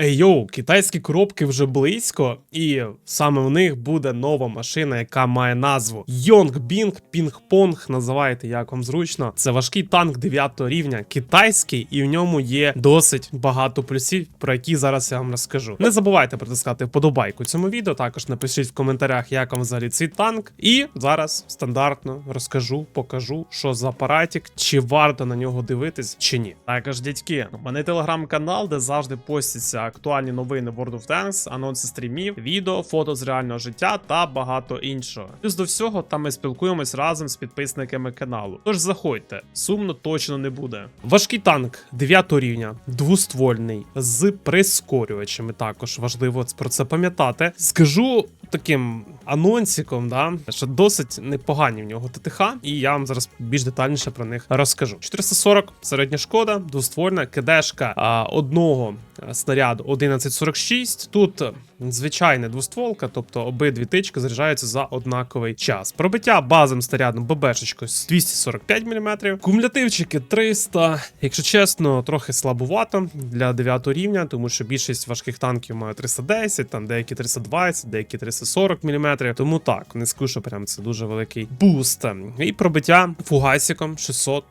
Ей йоу, китайські коробки вже близько, і саме в них буде нова машина, яка має назву Yongbing Ping-Pong, називайте як вам зручно. Це важкий танк 9 рівня, китайський, і в ньому є досить багато плюсів, про які зараз я вам розкажу. Не забувайте притискати вподобайку цьому відео. Також напишіть в коментарях, як вам взагалі цей танк. І зараз стандартно розкажу, покажу, що за апаратик, чи варто на нього дивитись, чи ні. Також, дядьки, у мене телеграм-канал, де завжди постяться актуальні новини World of Tanks, анонси стрімів, відео, фото з реального життя та багато іншого. Плюс до всього, там ми спілкуємось разом з підписниками каналу. Тож заходьте, сумно точно не буде. Важкий танк 9 рівня, двоствольний, з прискорювачами. Також важливо про це пам'ятати. Скажу таким анонсиком, да, що досить непогані в нього ТТХ, і я вам зараз більш детальніше про них розкажу. 440 середня шкода, двоствольна, кидешка одного е, снаряду 1146. Тут звичайна двостволка, тобто обидві тички заряджаються за однаковий час. Пробиття базовим снарядом ББшечкою 245 мм, кумулятивчики 300. Якщо чесно, трохи слабувато для 9 рівня, тому що більшість важких танків мають 310, там деякі 320, деякі 340 мм. Тому так, не скажу, що прям це дуже великий буст. І пробиття фугасиком 600.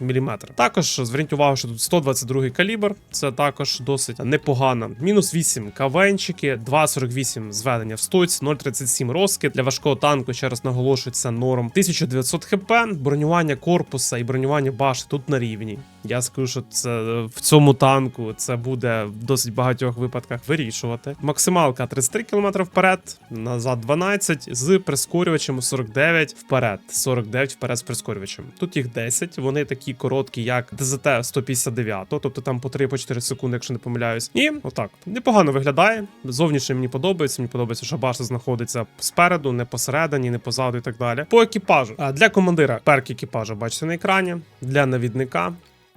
61 мм. Також зверніть увагу, що тут 122 калібр, це також досить непогано. Мінус 8 кавенчики, 2,48 зведення в стойці, 0,37 розкид. Для важкого танку, ще раз наголошую, це норм. 1900 хп, бронювання корпуса і бронювання башти тут на рівні. Я скажу, що це в цьому танку це буде в досить багатьох випадках вирішувати. Максималка 33 км вперед, назад 12, з прискорювачем 49 вперед. 49 вперед з прискорювачем. Тут їх 10, вони такі короткі, як ДЗТ 159, тобто там по 3-4 секунди, якщо не помиляюсь. І отак непогано виглядає. Зовнішнє мені подобається. Мені подобається, що башта знаходиться спереду, не посередині, не позаду і так далі. По екіпажу для командира перк екіпажу бачите на екрані, для навідника,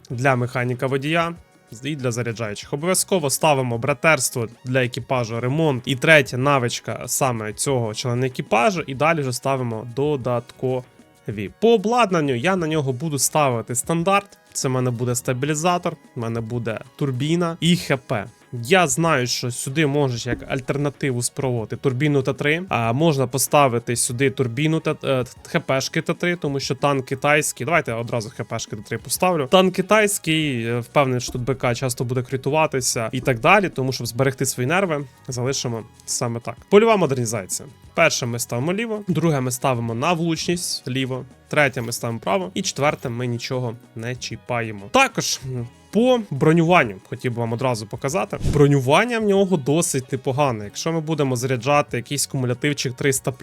для механіка водія. І для заряджаючих. Обов'язково ставимо братерство для екіпажу, ремонт. І третя навичка саме цього члена екіпажу. І далі вже ставимо додаткові. По обладнанню я на нього буду ставити стандарт. Це в мене буде стабілізатор, в мене буде турбіна і ХП. Я знаю, що сюди можеш як альтернативу спробувати турбіну Т3, а можна поставити сюди турбіну Т е, ХПшки Т3, тому що танк китайський. Давайте одразу ХПшки Т3 поставлю. Танк китайський, е, впевнений, що тут БК часто буде критуватися і так далі. Тому щоб зберегти свої нерви, залишимо саме так. Польова модернізація. Перше ми ставимо ліво, друге ми ставимо на влучність ліво, третє ми ставимо право, і четверте ми нічого не чіпаємо. Також. По бронюванню хотів би вам одразу показати. Бронювання в нього досить непогане. Якщо ми будемо заряджати якийсь кумулятивчик 300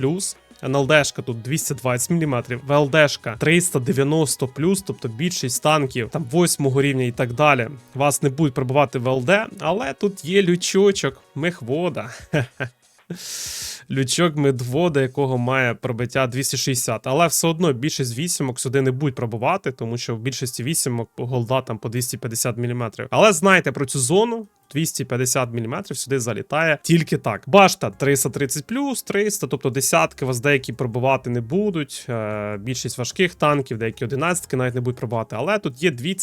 НЛДшка тут 220 мм, ВЛДшка 390 тобто більшість танків там 8 рівня і так далі. Вас не будуть пробивати ВЛД, але тут є лючочок, мехвода. Лючок медвода, якого має пробиття 260, але все одно більшість вісімок сюди не будуть пробувати, тому що в більшості вісімок голда там по 250 мм. Але знайте про цю зону. 250 мм сюди залітає тільки так. Башта 330 плюс 300, тобто десятки вас деякі пробивати не будуть. Е, більшість важких танків, деякі одинадцятки навіть не будуть пробивати. Але тут є дві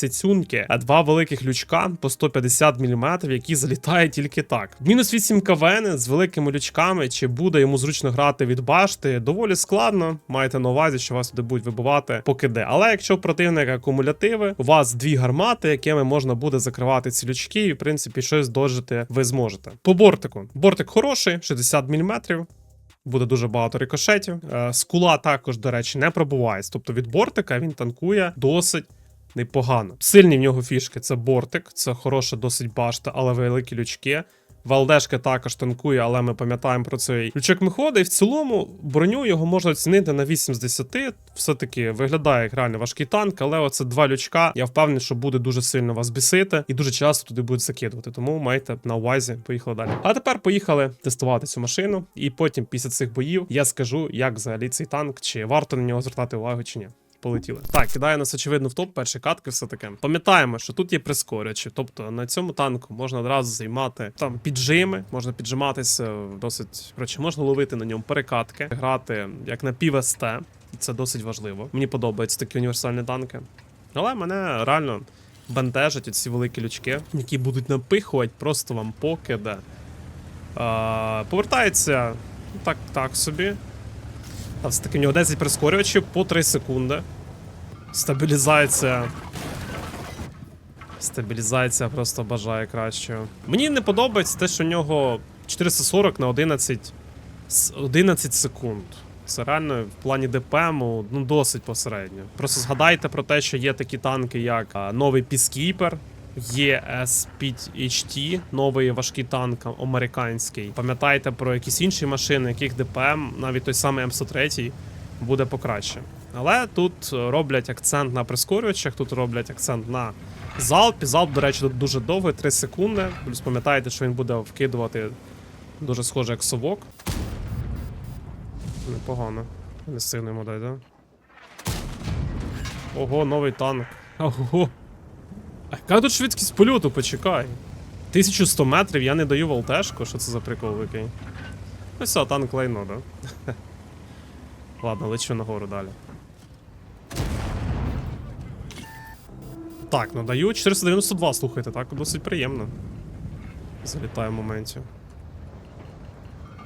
а два великих лючка по 150 мм, які залітають тільки так. Мінус 8 КВН з великими лючками, чи буде йому зручно грати від башти, доволі складно. Маєте на увазі, що вас туди будуть вибивати поки де. Але якщо в противника кумулятиви, у вас дві гармати, якими можна буде закривати ці лючки, і в принципі щось дожити ви зможете. По бортику. Бортик хороший, 60 мм. Буде дуже багато рикошетів. Е, Скула також, до речі, не пробувається. Тобто від бортика він танкує досить непогано. Сильні в нього фішки це бортик, це хороша досить башта, але великі лючки. Валдешка також танкує, але ми пам'ятаємо про цей лючок міхода. І в цілому броню його можна оцінити на 8 з 10. Все-таки виглядає як реально важкий танк, але оце два лючка. Я впевнений, що буде дуже сильно вас бісити і дуже часто туди будуть закидувати. Тому майте на увазі, поїхали далі. А тепер поїхали тестувати цю машину, і потім, після цих боїв, я скажу, як взагалі цей танк, чи варто на нього звертати увагу, чи ні. Полетіли. Так, кидає нас, очевидно, в топ, перші катки, все таке. Пам'ятаємо, що тут є прискорювачі. Тобто на цьому танку можна одразу займати там піджими, можна піджиматися досить. Коротше, можна ловити на ньому перекатки, грати як на пів. Це досить важливо. Мені подобаються такі універсальні танки. Але мене реально бентежать оці великі лючки, які будуть напихувати просто вам покиде. Повертається так, так собі. А все таки в нього 10 прискорювачів по 3 секунди. Стабілізація. Стабілізація просто бажає кращого. Мені не подобається те, що в нього 440 на 11, 11 секунд. Це реально в плані ДПМу ну, досить посередньо. Просто згадайте про те, що є такі танки, як новий Peacekeeper, ES-5HT, новий важкий танк американський. Пам'ятайте про якісь інші машини, яких ДПМ, навіть той самий М103 буде покраще. Але тут роблять акцент на прискорювачах, тут роблять акцент на залпі. Залп, до речі, тут дуже довгий, 3 секунди. Плюс пам'ятаєте, що він буде вкидувати дуже схоже як совок. Непогано. Не сильно йому дай, да? Ого, новий танк. Ого. А яка тут швидкість польоту, почекай. 1100 метрів я не даю волтешку, що це за прикол який? Ну все, танк лайно, да? Ладно, лечу нагору далі. Так, ну даю 492, слухайте, так досить приємно. Залітаю в моменті.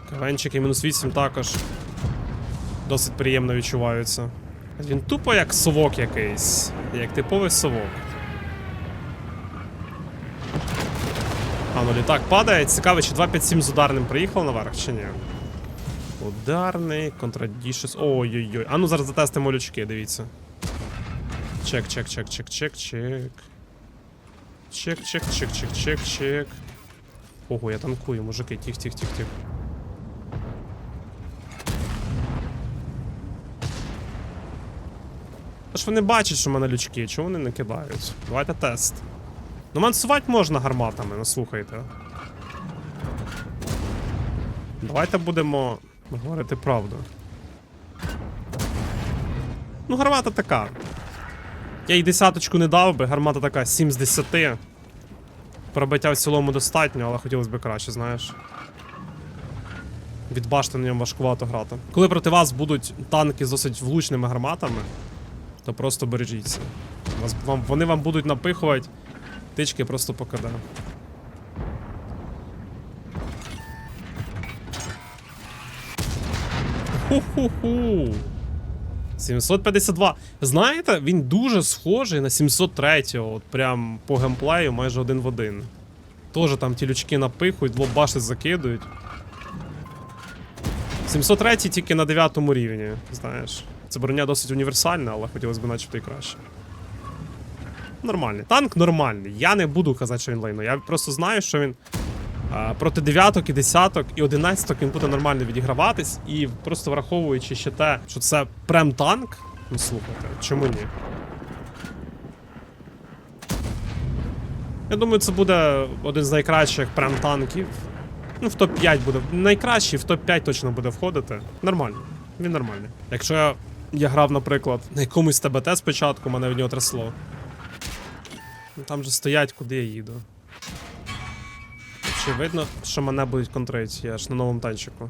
Кавенчики мінус 8 також. Досить приємно відчуваються. Він тупо як совок якийсь. Як типовий совок. Ну літак падає. Цікаво, чи 257 з ударним приїхав наверх, чи ні? Ударний, контрадішес. Ой-ой-ой. А ну зараз затестимо лючки, дивіться. Чек, чек, чек, чек, чек, чек. Чек, чек, чек, чек, чек, чек. Ого, я танкую, мужики, тих, тих, тих, тих. Та ж вони бачать, що в мене лючки, чого вони не кидають? Давайте тест. Ну мансувати можна гарматами, ну слухайте. Давайте будемо говорити правду. Ну, гармата така. Я їй десяточку не дав би, гармата така 7 з 10. Пробиття в цілому достатньо, але хотілося б краще, знаєш. Від башти на ньому важкувато грати. Коли проти вас будуть танки з досить влучними гарматами, то просто бережіться. Вони вам будуть напихувати, тички просто покиде. Ху-ху-ху. 752. Знаєте, він дуже схожий на 703-го, от прям по геймплею майже один в один. Тоже там ті лючки напихують, лобаши закидують. 703 тільки на 9 рівні, знаєш. Це броня досить універсальна, але хотілося б начебто і краще. Нормальний. Танк нормальний. Я не буду казати, що він лайно. Я просто знаю, що він а, проти дев'яток і десяток і одинадцяток він буде нормально відіграватись. І просто враховуючи ще те, що це прем-танк. Ну слухайте, чому ні? Я думаю, це буде один з найкращих прем-танків. Ну, в топ-5 буде. Найкращий в топ-5 точно буде входити. Нормально. Він нормальний. Якщо я, грав, наприклад, на якомусь ТБТ спочатку, мене від нього трясло. Ну, Там же стоять, куди я їду. Чи видно, що мене будуть контрити, я ж на новому танчику.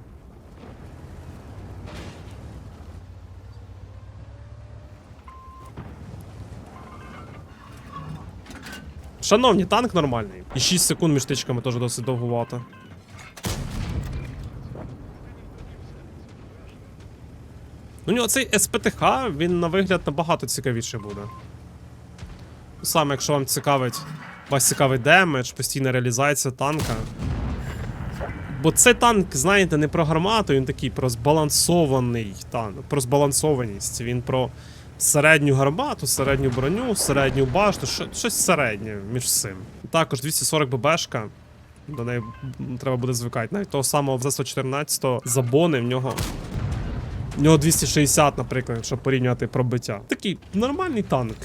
Шановні, танк нормальний. І 6 секунд між тичками теж досить довгувато. Ну, у нього цей СПТХ, він на вигляд набагато цікавіший буде. Саме, якщо вам цікавить, вас цікавий демедж, постійна реалізація танка. Бо цей танк, знаєте, не про гармату, він такий про збалансований танк, про збалансованість. Він про середню гармату, середню броню, середню башту, щось середнє між всім. Також 240 ББшка. До неї треба буде звикати. Навіть того самого в 114 забони в нього. В нього 260, наприклад, якщо порівнювати пробиття. Такий нормальний танк.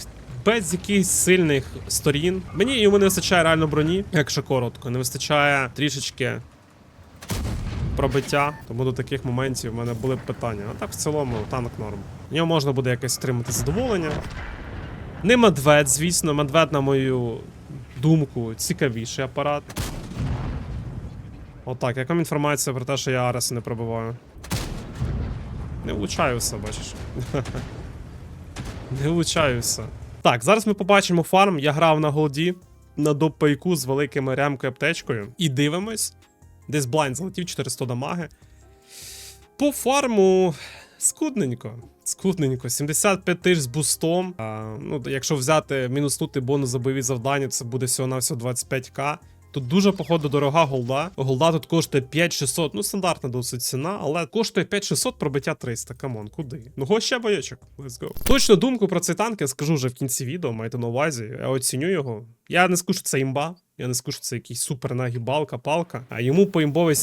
Без якихось сильних сторін. Мені йому не вистачає реально броні, якщо коротко. Не вистачає трішечки пробиття. Тому до таких моментів в мене були б питання. А так в цілому танк норм. В нього можна буде якось отримати задоволення. Не медведь, звісно, медведь, на мою думку, цікавіший апарат. Отак, яка інформація про те, що я Ареси не пробиваю? Не влучаю все, бачиш. Не влучаю все. Так, зараз ми побачимо фарм. Я грав на голді на доппайку з великими ремкою аптечкою. І дивимось. Десь блайн залетів 400 дамаги. По фарму скудненько. Скудненько. 75 тисяч з бустом. А, ну, якщо взяти мінуснути бонус за бойові завдання, це буде всього на всього 25к. Тут дуже, походу, дорога голда. Голда тут коштує 5600, ну стандартна досить ціна, але коштує 5600 пробиття 300. Камон, куди? Ну ще бойочок. Let's go. Точно думку про цей танк я скажу вже в кінці відео, майте на увазі. Я оціню його. Я не скажу, що це імба. Я не скажу, що це якийсь супер нагібалка, палка. А йому по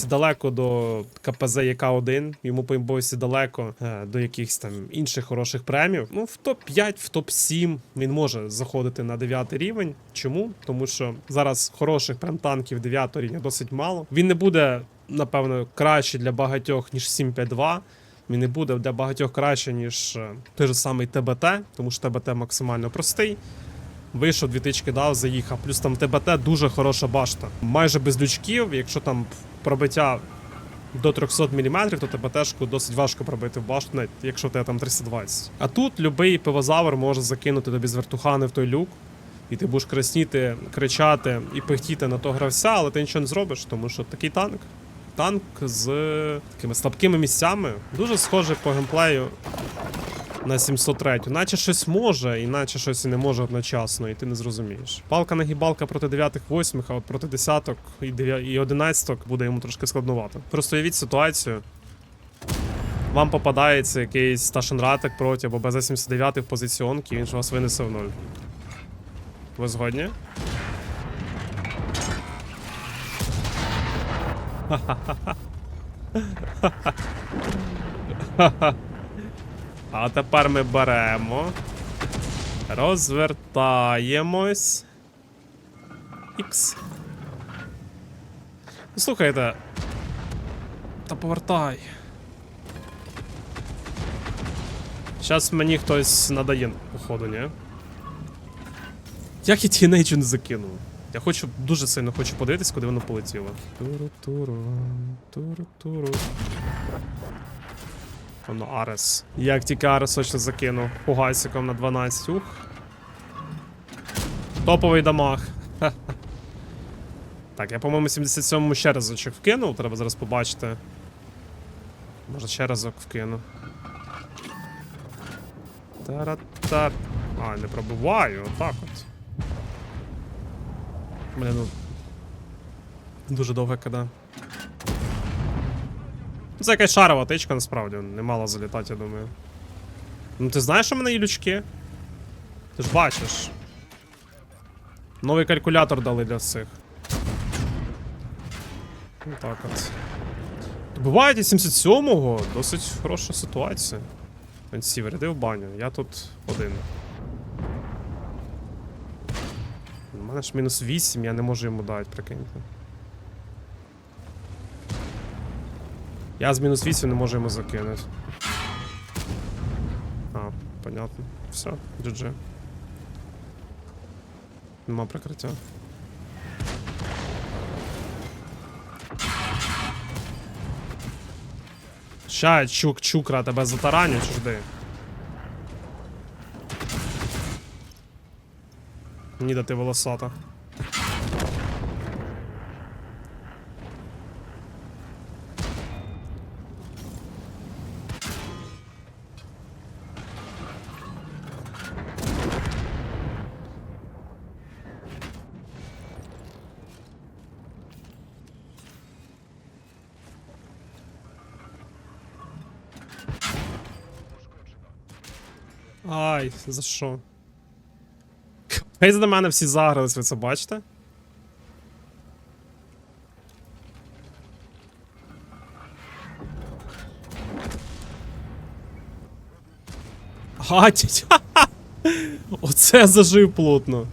далеко до КПЗ ЯК-1, йому по імбовості далеко е, до якихось там інших хороших премів. Ну, в топ-5, в топ-7 він може заходити на 9 рівень. Чому? Тому що зараз хороших прям танків 9 рівня досить мало. Він не буде, напевно, краще для багатьох, ніж 752. Він не буде для багатьох краще, ніж е, той же самий ТБТ, тому що ТБТ максимально простий. Вийшов, дві тички дав, заїхав. Плюс там ТБТ дуже хороша башта. Майже без лючків, якщо там пробиття до 300 мм, то ТБТшку досить важко пробити в башту, навіть якщо в тебе там 320. А тут любий пивозавр може закинути тобі з вертухани в той люк. І ти будеш красніти, кричати і пихтіти на того гравця, але ти нічого не зробиш, тому що такий танк. Танк з такими слабкими місцями. Дуже схожий по геймплею на 703. Наче щось може, і наче щось і не може одночасно, і ти не зрозумієш. Палка нагібалка проти 9-8, а от проти 10 і 9 і 11 буде йому трошки складновато. Просто уявіть ситуацію. Вам попадається якийсь сташенратик проти або БЗ-79 в позиціонки, і він ж вас винесе в нуль. Ви згодні? А тепер ми беремо. Розвертаємось. Ікс. Ну, Слухайте. Та повертай. Зараз мені хтось надає, походу, ні? Як я тінейджу не закинув? Я хочу, дуже сильно хочу подивитись, куди воно полетіло. Туру-туру, туру-туру. Воно Арес. Як тільки Арес точно закинув фугасиком на 12. Ух. Топовий дамаг. Так, я, по-моєму, 77-му ще разочок вкинув, треба зараз побачити. Може ще разок вкину. Тара-тар. А, не пробиваю, отак от. Блін, ну. Дуже довго кида. Це якась шарова тичка, насправді, немало залітати, я думаю. Ну ти знаєш, що в мене є лючки? Ти ж бачиш. Новий калькулятор дали для цих. Ну так от. Бувають і 77-го, досить хороша ситуація. Він сів, ряди в баню, я тут один. У мене ж мінус 8, я не можу йому дати, прикиньте. Я з мінус 8 не можу йому закинути. А, понятно. Все, GG. Нема прикриття. Ща, чук, чукра, тебе затараню, чи жди. Ніда ти волосата. Ай, за що? Хай за мене всі загрались, ви це бачите? Гатять! Оце зажив плотно.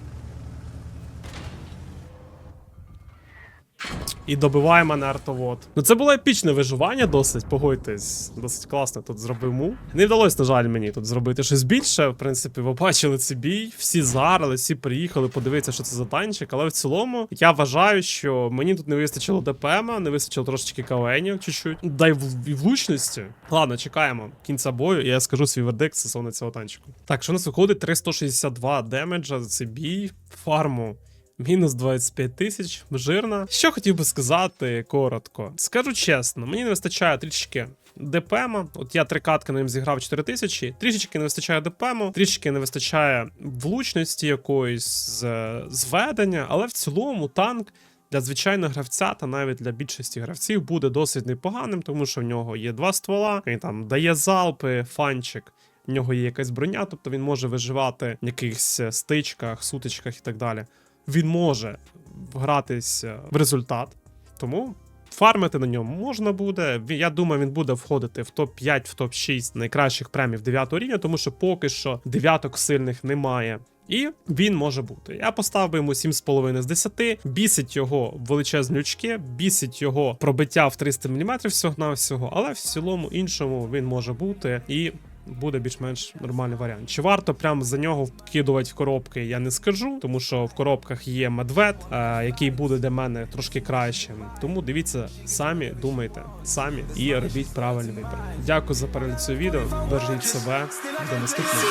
І добиває мене артовод. Ну це було епічне виживання, досить, погодьтесь. Досить класно тут зробив му. Не вдалося, на жаль, мені тут зробити щось більше. В принципі, ви бачили цей бій, всі зарили, всі приїхали подивитися, що це за танчик. Але в цілому я вважаю, що мені тут не вистачило ДПМа, не вистачило трошечки КВНів чуть-чуть. Да й в- влучності. Ладно, чекаємо кінця бою, я скажу свій вердикт стосовно цього танчику. Так, що у нас виходить 362 демеджа за цей бій, фарму. Мінус 25 тисяч, жирна. Що хотів би сказати коротко. Скажу чесно, мені не вистачає трішки ДПМа. От я три катки на ним зіграв 4 тисячі. Трішечки не вистачає ДПМу, трішки не вистачає влучності якоїсь зведення, але в цілому танк. Для звичайного гравця та навіть для більшості гравців буде досить непоганим, тому що в нього є два ствола, він там дає залпи, фанчик. В нього є якась броня, тобто він може виживати в якихось стичках, сутичках і так далі. Він може гратись в результат, тому фармити на ньому можна буде. Я думаю, він буде входити в топ-5, в топ-6 найкращих премів 9 рівня, тому що поки що дев'яток сильних немає. І він може бути. Я поставив йому 7,5 з 10. Бісить його величезні очки, бісить його пробиття в 300 мм всього на всього, але в цілому іншому він може бути і буде більш-менш нормальний варіант. Чи варто прям за нього вкидувати в коробки? Я не скажу, тому що в коробках є медвед, який буде для мене трошки кращим. Тому дивіться самі, думайте самі і робіть правильний вибір. Дякую за перегляд цього відео. Бережіть себе до наступного.